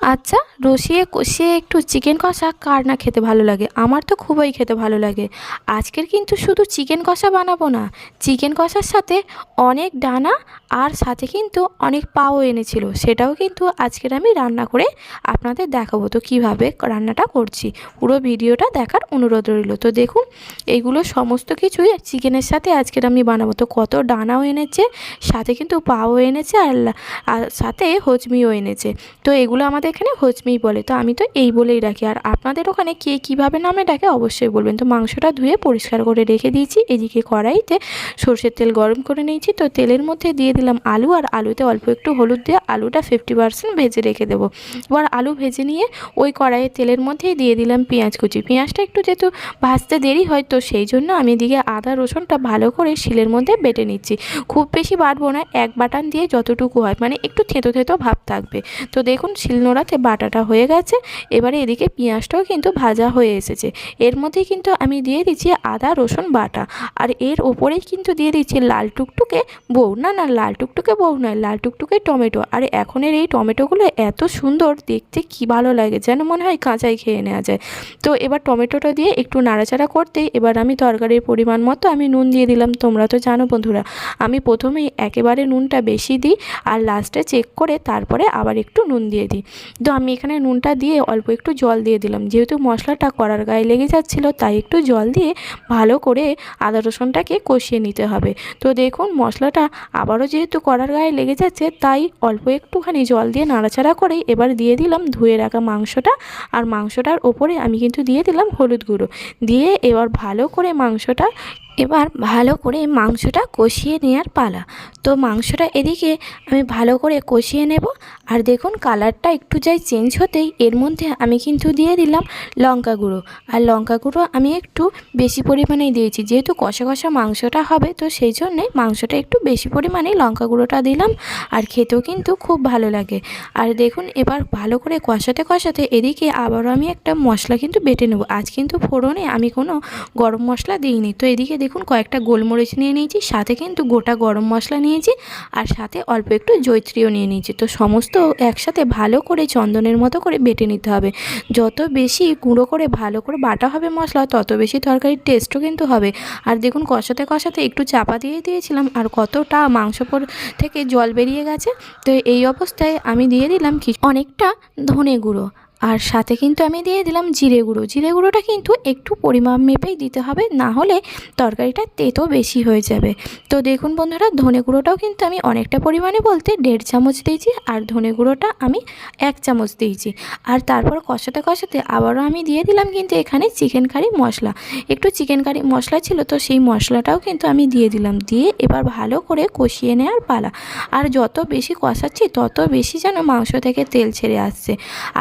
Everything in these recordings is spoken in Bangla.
আচ্ছা রসিয়ে কষিয়ে একটু চিকেন কষা কার না খেতে ভালো লাগে? আমার তো খুবই খেতে ভালো লাগে। আজকের কিন্তু শুধু চিকেন কষা বানাবো না। চিকেন কষার সাথে অনেক ডানা আর সাথে কিন্তু অনেক পাও এনেছিল, সেটাও কিন্তু আজকের আমি রান্না করে আপনাদের দেখাবো। তো কীভাবে রান্নাটা করছি, পুরো ভিডিওটা দেখার অনুরোধ রইল। তো দেখুন, এইগুলো সমস্ত কিছুই চিকেনের সাথে আজকের আমি বানাবো। তো কত ডানাও এনেছে, সাথে কিন্তু পাও এনেছে আর সাথে হজমিও এনেছে। তো এগুলো আমাদের এখানে হজমিই বলে, তো আমি তো এই বলেই রাখি। আর আপনাদের ওখানে কে কীভাবে নামে ডাকে অবশ্যই বলবেন। তো মাংসটা ধুয়ে পরিষ্কার করে রেখে দিয়েছি, এদিকে কড়াইতে সর্ষের তেল গরম করে নিয়েছি। তো তেলের মধ্যে দিয়ে দিলাম আলু আর আলুতে অল্প একটু হলুদ দিয়ে আলুটা ফিফটি পার্সেন্ট ভেজে রেখে দেবো। এবার আলু ভেজে নিয়ে ওই কড়াইয়ে তেলের মধ্যেই দিয়ে দিলাম পেঁয়াজ কুচি। পেঁয়াজটা একটু যেহেতু ভাজতে দেরি হয়, তো সেই জন্য আমি এদিকে আদা, রসুনটা ভালো করে শিলের মধ্যে বেটে নিচ্ছি। খুব বেশি বাটবো না, এক বাটান দিয়ে যতটুকু হয় মানে একটু থেতো থেতো ভাব থাকবে। তো দেখুন শিলনোড়াতে বাটাটা হয়ে গেছে। এবারে এদিকে পেঁয়াজটাও কিন্তু ভাজা হয়ে এসেছে। এর মধ্যেই কিন্তু আমি দিয়ে দিচ্ছি আদা, রসুন বাটা। আর এর ওপরেই কিন্তু দিয়ে দিচ্ছি লাল টুকটুকে বউ। না না, লাল টুকটুকে বউ নয়, লাল টুকটুকে টমেটো। আর এখনের এই টমেটোগুলো এত সুন্দর, দেখতে কি ভালো লাগে যেন মনে হয় কাঁচাই খেয়ে নেওয়া যায়। তো এবার টমেটোটা দিয়ে একটু নাড়াচাড়া করতেই এবার আমি তরকারির পরিমাণ মতো আমি নুন দিয়ে দিলাম। তোমরা তো জানো বন্ধুরা, আমি প্রথমেই একেবারে নুনটা বেশি দিই আর লাস্টে চেক করে তারপরে আবার একটু নুন দিয়ে দিই। তো আমি এখানে নুনটা দিয়ে অল্প একটু জল দিয়ে দিলাম। যেহেতু মশলাটা করার গায়ে লেগে যাচ্ছিল, তাই একটু জল দিয়ে ভালো করে আদা রসুনটাকে কষিয়ে নিতে হবে। তো দেখুন মশলাটা আবারও যেহেতু কড়ার গায়ে লেগে যাচ্ছে, তাই অল্প একটুখানি জল দিয়ে নাড়াচাড়া করে এবার দিয়ে দিলাম ধুয়ে রাখা মাংসটা। আর মাংসটার ওপরে আমি কিন্তু দিয়ে দিলাম হলুদ গুঁড়ো। দিয়ে এবার ভালো করে মাংসটা এবার ভালো করে মাংসটা কষিয়ে নেওয়ার পালা। তো মাংসটা এদিকে আমি ভালো করে কষিয়ে নেব। আর দেখুন কালারটা একটু যাই চেঞ্জ হতেই এর মধ্যে আমি কিন্তু দিয়ে দিলাম লঙ্কা গুঁড়ো। আর লঙ্কা গুঁড়ো আমি একটু বেশি পরিমাণেই দিয়েছি। যেহেতু কষা কষা মাংসটা হবে, তো সেই জন্যে মাংসটা একটু বেশি পরিমাণেই লঙ্কা গুঁড়োটা দিলাম। আর খেতেও কিন্তু খুব ভালো লাগে। আর দেখুন এবার ভালো করে কষাতে কষাতে এদিকে আবারও আমি একটা মশলা কিন্তু বেটে নেব। আজ কিন্তু ফোড়নে আমি কোনো গরম মশলা দিইনি। তো এদিকে দেখুন কয়েকটা গোলমরিচ নিয়ে নিয়েছি, সাথে কিন্তু গোটা গরম মশলা নিয়েছি আর সাথে অল্প একটু জৈত্রীও নিয়ে নিয়েছি। তো সমস্ত একসাথে ভালো করে চন্দনের মতো করে বেটে নিতে হবে। যত বেশি গুঁড়ো করে ভালো করে বাটা হবে মশলা, তত বেশি তরকারির টেস্টও কিন্তু হবে। আর দেখুন, কষাতে কষাতে একটু চাপা দিয়ে দিয়েছিলাম আর কতটা মাংস থেকে জল বেরিয়ে গেছে। তো এই অবস্থায় আমি দিয়ে দিলাম কি অনেকটা ধনে গুঁড়ো। আর সাথে কিন্তু আমি দিয়ে দিলাম জিরে গুঁড়ো। জিরে গুঁড়োটা কিন্তু একটু পরিমাণ মেপেই দিতে হবে, না হলে তরকারিটা তেতো বেশি হয়ে যাবে। তো দেখুন বন্ধুরা, ধনে গুঁড়োটাও কিন্তু আমি অনেকটা পরিমাণে বলতে দেড় চামচ দিয়েছি আর ধনে গুঁড়োটা আমি এক চামচ দিয়েছি। আর তারপর কষাতে কষাতে আবারও আমি দিয়ে দিলাম কিন্তু এখানে চিকেন কারি মশলা। একটু চিকেন কারি মশলা ছিল তো সেই মশলাটাও কিন্তু আমি দিয়ে দিলাম। দিয়ে এবার ভালো করে কষিয়ে নেওয়ার পালা। আর যত বেশি কষাচ্ছি, তত বেশি যেন মাংস থেকে তেল ছেড়ে আসছে।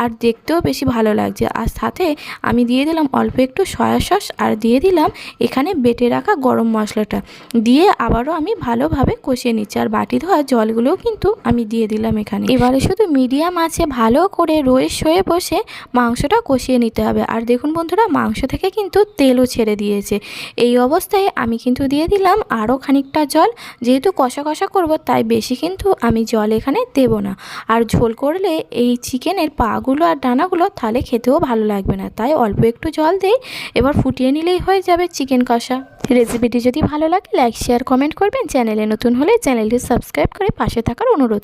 আর দেখতেও বেশি ভালো লাগছে। আর সাথে আমি দিয়ে দিলাম অল্প একটু সয়া সস আর দিয়ে দিলাম এখানে বেটে রাখা গরম মশলাটা। দিয়ে আবারও আমি ভালোভাবে কষিয়ে নিচ্ছি। আর বাটি ধোয়া জলগুলোও কিন্তু আমি দিয়ে দিলাম এখানে। এবারে শুধু মিডিয়াম আছে ভালো করে রয়ে শয়ে বসে মাংসটা কষিয়ে নিতে হবে। আর দেখুন বন্ধুরা, মাংস থেকে কিন্তু তেলও ছেড়ে দিয়েছে। এই অবস্থায় আমি কিন্তু দিয়ে দিলাম আরও খানিকটা জল। যেহেতু কষা কষা করব, তাই বেশি কিন্তু আমি জল এখানে দেব না। আর ঝোল করলে এই চিকেনের পাগুলো আর ডানাগুলো তাহলে খেতেও ভালো লাগবে না। তাই অল্প একটু জল দিই এবার ফুটিয়ে নিলেই হয়ে যাবে চিকেন কষা। রেসিপিটি যদি ভালো লাগে লাইক শেয়ার কমেন্ট করবেন। চ্যানেলে নতুন হলে চ্যানেলটি সাবস্ক্রাইব করে পাশে থাকার অনুরোধ